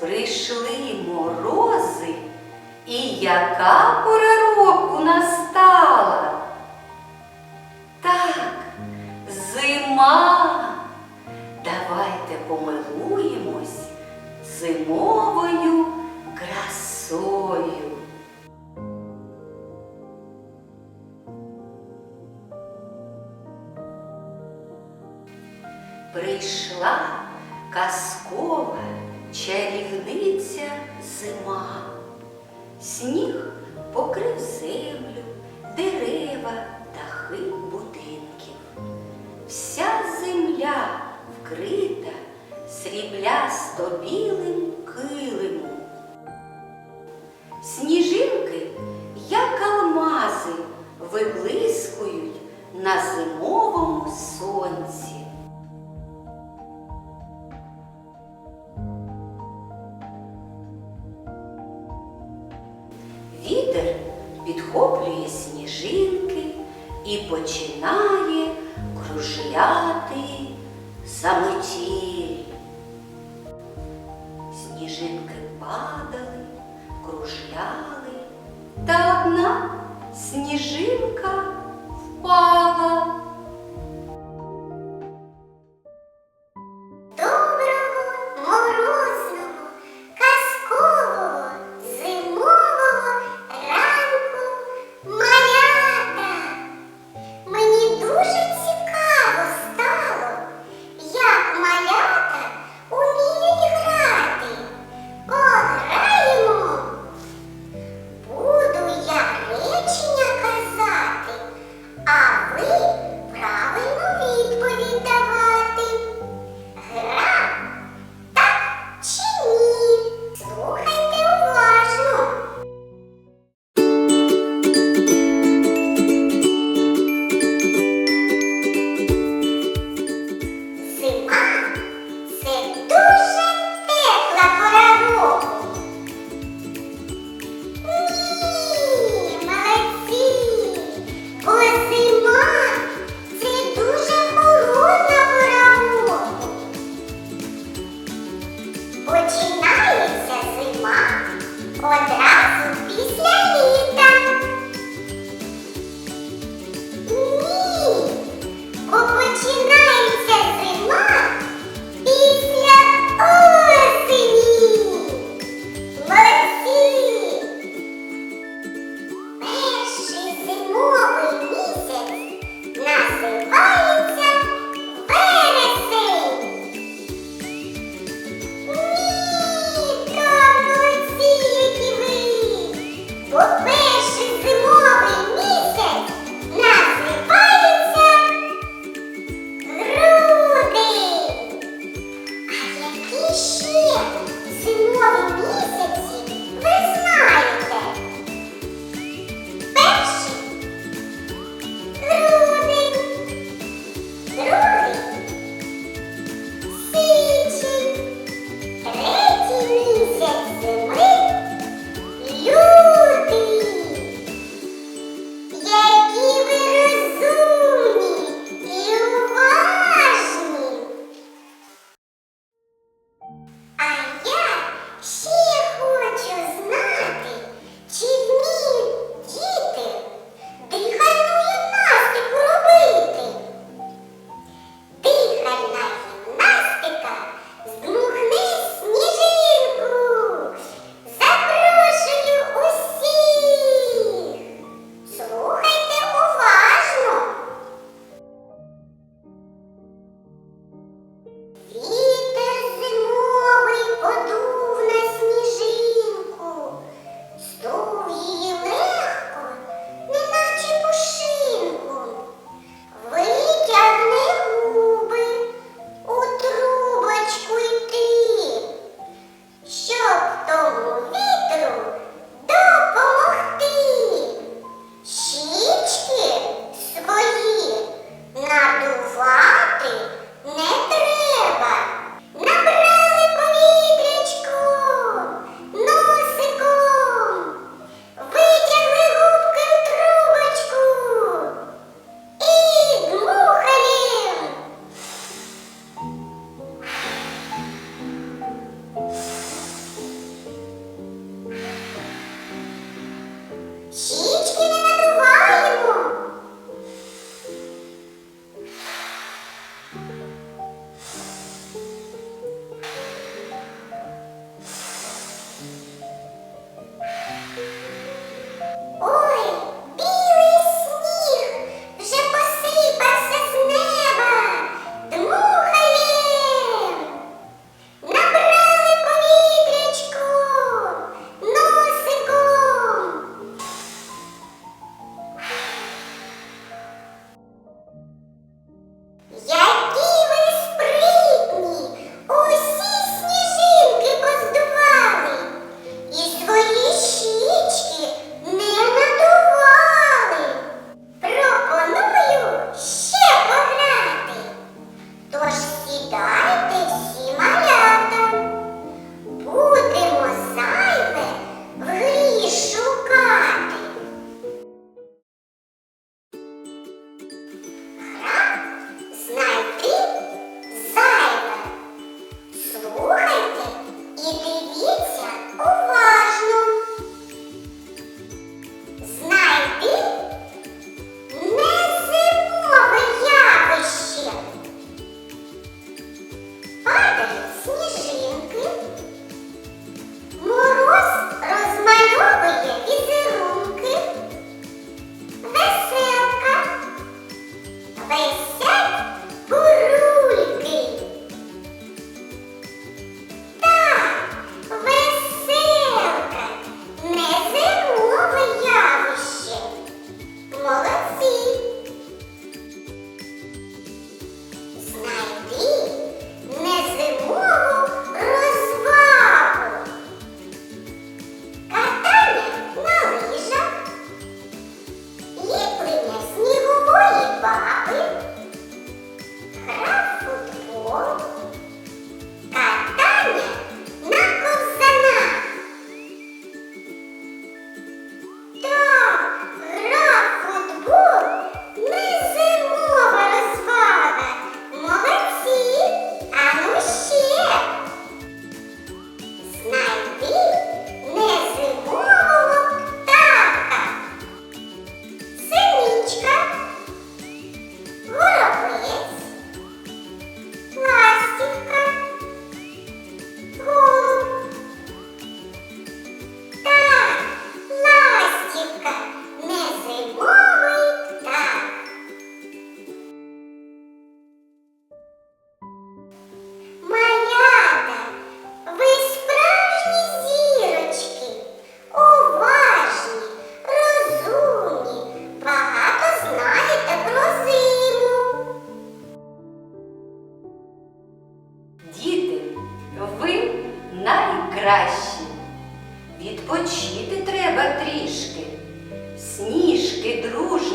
прийшли морози, і яка пора року настала? Так, зима. Давайте помилуємось зимовою красою. Прийшла казкова чарівниця зима. Сніг покрив землю, дерева, дахи будинків. Вся земля вкрита сріблясто білим килимом. Сніжинки, як алмази, виблискують на зимовому сонці. Починає кружляти заметіль. Сніжинки падали, кружляли, та одна сніжинка впала.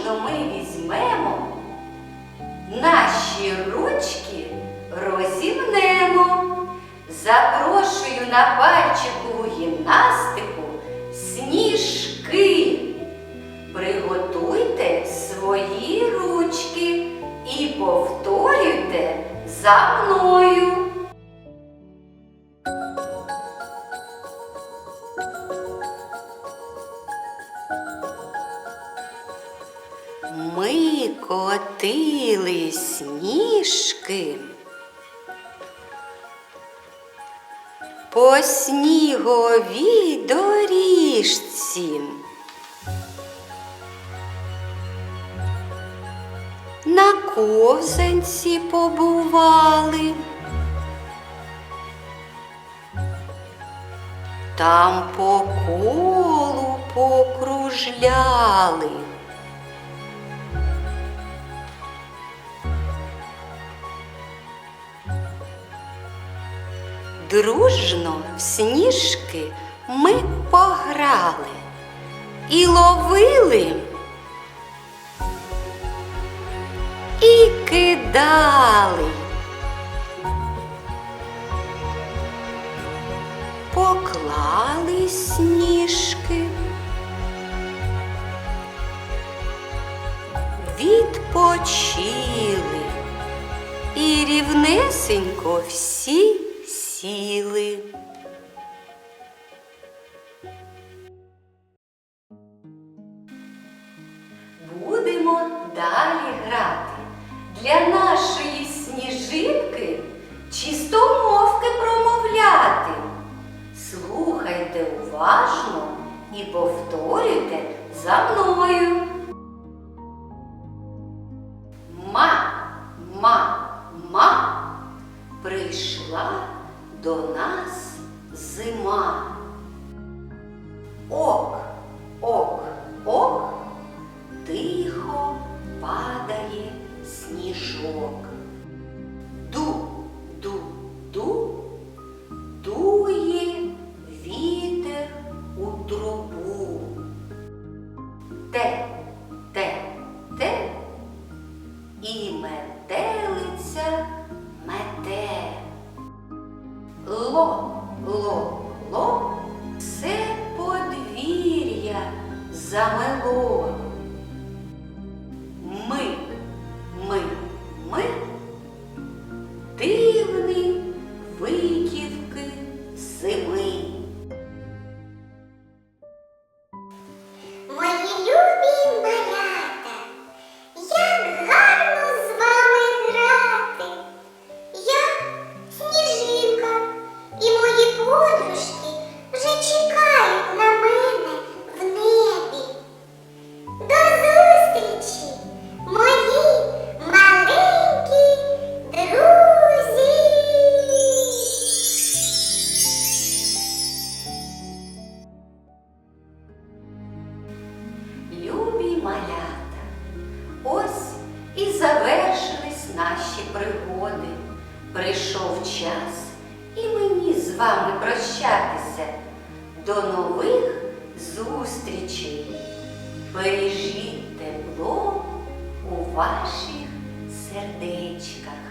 Дружно ми візьмемо, наші ручки розімнемо. Запрошую на пальчикову гімнастику сніжки. Приготуйте свої ручки і повторюйте за мною. Котили сніжки по сніговій доріжці. На ковзанці побували. Там по колу покружляли. Дружно в сніжки ми пограли і ловили, і кидали. Поклали сніжки, відпочили і рівнесенько всі сіли. Будемо далі грати. Для нашої сніжинки чистомовки промовляти. Слухайте уважно і повторюйте за мною. Прийшов час і мені з вами прощатися. До нових зустрічей. Бережіть тепло у ваших сердечках.